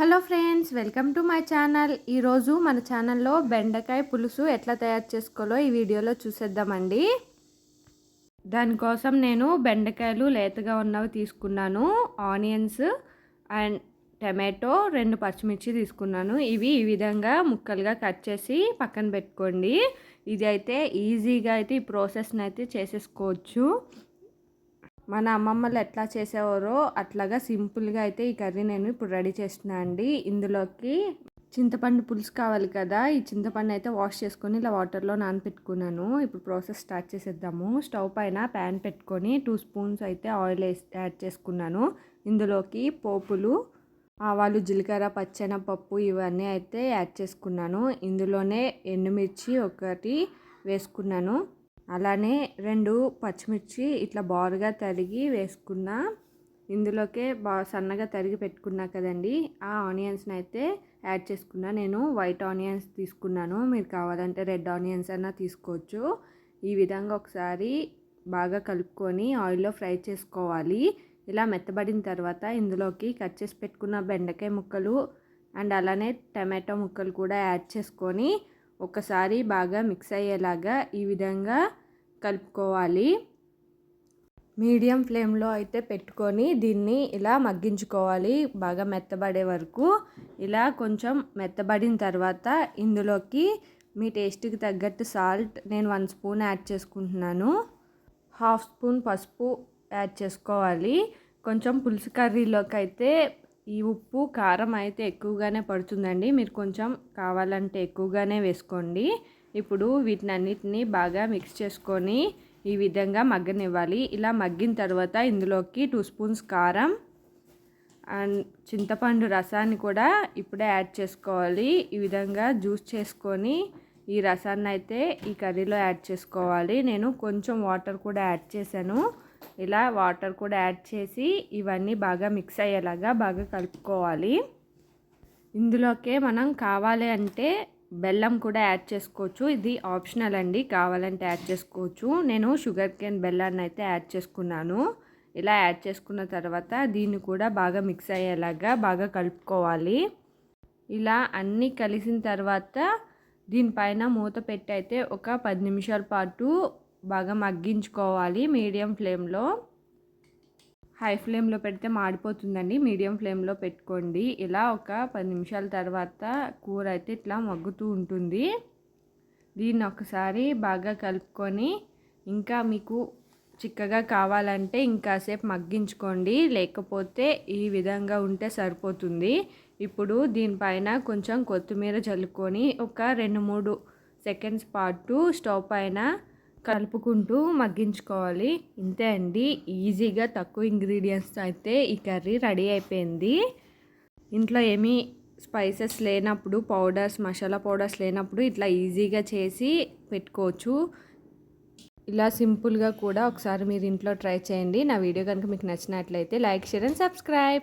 Hello friends welcome to my channel. ఈరోజు మన ఛానల్లో బెండకాయ పులుసు ఎట్లా తయారు చేసుకోవాలో ఈ వీడియోలో చూసేద్దామండి. దానికోసం నేను బెండకాయలు లేతగా ఉన్నవి తీసుకున్నాను. ఆనియన్స్ అండ్ టమాటో రెండు పచ్చిమిర్చి తీసుకున్నాను. ఇవి ఈ విధంగా ముక్కలుగా కట్ చేసి పక్కన పెట్టుకోండి. ఇది అయితే ఈజీగా అయితే ఈ ప్రాసెస్ని అయితే చేసేసుకోవచ్చు. మన అమ్మమ్మలు ఎట్లా చేసేవారో అట్లాగా సింపుల్గా అయితే ఈ కర్రీ నేను ఇప్పుడు రెడీ చేస్తున్నా అండి. ఇందులోకి చింతపండు పులుసు కావాలి కదా ఈ చింతపండు అయితే వాష్ చేసుకొని ఇలా వాటర్లో నానపెట్టుకున్నాను. ఇప్పుడు ప్రాసెస్ స్టార్ట్ చేసేద్దాము. స్టవ్ పైన ప్యాన్ పెట్టుకొని టూ స్పూన్స్ అయితే ఆయిల్ యాడ్ చేసుకున్నాను. ఇందులోకి పోపులు ఆవాలు జీలకర్ర పచ్చెనపప్పు ఇవన్నీ అయితే యాడ్ చేసుకున్నాను. ఇందులోనే ఎండుమిర్చి ఒకటి వేసుకున్నాను. అలానే రెండు పచ్చిమిర్చి ఇట్లా బారుగా తరిగి వేసుకున్న ఇందులోకే బా సన్నగా తరిగి పెట్టుకున్నా కదండి ఆ ఆనియన్స్ని అయితే యాడ్ చేసుకున్నా. నేను వైట్ ఆనియన్స్ తీసుకున్నాను. మీరు కావాలంటే రెడ్ ఆనియన్స్ అన్నా తీసుకోవచ్చు. ఈ విధంగా ఒకసారి బాగా కలుపుకొని ఆయిల్లో ఫ్రై చేసుకోవాలి. ఇలా మెత్తబడిన తర్వాత ఇందులోకి కట్ చేసి పెట్టుకున్న బెండకాయ ముక్కలు అండ్ అలానే టమాటో ముక్కలు కూడా యాడ్ చేసుకొని ఒకసారి బాగా మిక్స్ అయ్యేలాగా ఈ విధంగా కలుపుకోవాలి. మీడియం ఫ్లేమ్లో అయితే పెట్టుకొని దీన్ని ఇలా మగ్గించుకోవాలి. బాగా మెత్తబడే వరకు. ఇలా కొంచెం మెత్తబడిన తర్వాత ఇందులోకి మీ టేస్ట్కి తగ్గట్టు సాల్ట్ నేను వన్ స్పూన్ యాడ్ చేసుకుంటున్నాను. హాఫ్ స్పూన్ పసుపు యాడ్ చేసుకోవాలి. కొంచెం పులుసు కర్రీలోకి అయితే ఈ ఉప్పు కారం అయితే ఎక్కువగానే పడుతుందండి. మీరు కొంచెం కావాలంటే ఎక్కువగానే వేసుకోండి. ఇప్పుడు వీటిని అన్నిటినీ బాగా మిక్స్ చేసుకొని ఈ విధంగా మగ్గనివ్వాలి. ఇలా మగ్గిన తర్వాత ఇందులోకి టూ స్పూన్స్ కారం అండ్ చింతపండు రసాన్ని కూడా ఇప్పుడే యాడ్ చేసుకోవాలి. ఈ విధంగా జ్యూస్ చేసుకొని ఈ రసాన్ని అయితే ఈ కర్రీలో యాడ్ చేసుకోవాలి. నేను కొంచెం వాటర్ కూడా యాడ్ చేశాను. ఇలా వాటర్ కూడా యాడ్ చేసి ఇవన్నీ బాగా మిక్స్ అయ్యేలాగా బాగా కలుపుకోవాలి. ఇందులోకే మనం కావాలి అంటే బెల్లం కూడా యాడ్ చేసుకోవచ్చు. ఇది ఆప్షనల్ అండి. కావాలంటే యాడ్ చేసుకోవచ్చు. నేను షుగర్ కేన్ బెల్లాన్ని అయితే యాడ్ చేసుకున్నాను. ఇలా యాడ్ చేసుకున్న తర్వాత దీన్ని కూడా బాగా మిక్స్ అయ్యేలాగా బాగా కలుపుకోవాలి. ఇలా అన్నీ కలిసిన తర్వాత దీనిపైన మూత పెట్టి అయితే ఒక పది నిమిషాల పాటు బాగా మగ్గించుకోవాలి మీడియం ఫ్లేమ్లో. హై ఫ్లేమ్లో పెడితే మాడిపోతుందండి. మీడియం ఫ్లేమ్లో పెట్టుకోండి. ఇలా ఒక పది నిమిషాల తర్వాత కూర అయితే ఇట్లా మగ్గుతూ ఉంటుంది. దీన్ని ఒకసారి బాగా కలుపుకొని ఇంకా మీకు చిక్కగా కావాలంటే ఇంకాసేపు మగ్గించుకోండి. లేకపోతే ఈ విధంగా ఉంటే సరిపోతుంది. ఇప్పుడు దీనిపైన కొంచెం కొత్తిమీర చల్లుకొని ఒక రెండు మూడు సెకండ్స్ పాటు స్టవ్ పైన కలుపుకుంటూ మగ్గించుకోవాలి. ఇంతే అండి. ఈజీగా తక్కువ ఇంగ్రీడియంట్స్తో అయితే ఈ కర్రీ రెడీ అయిపోయింది. ఇంట్లో ఏమీ స్పైసెస్ లేనప్పుడు పౌడర్స్ మసాలా పౌడర్స్ లేనప్పుడు ఇట్లా ఈజీగా చేసి పెట్టుకోవచ్చు. ఇలా సింపుల్గా కూడా ఒకసారి మీరు ఇంట్లో ట్రై చేయండి. నా వీడియో కనుక మీకు నచ్చినట్లయితే లైక్ షేర్ అండ్ సబ్స్క్రైబ్.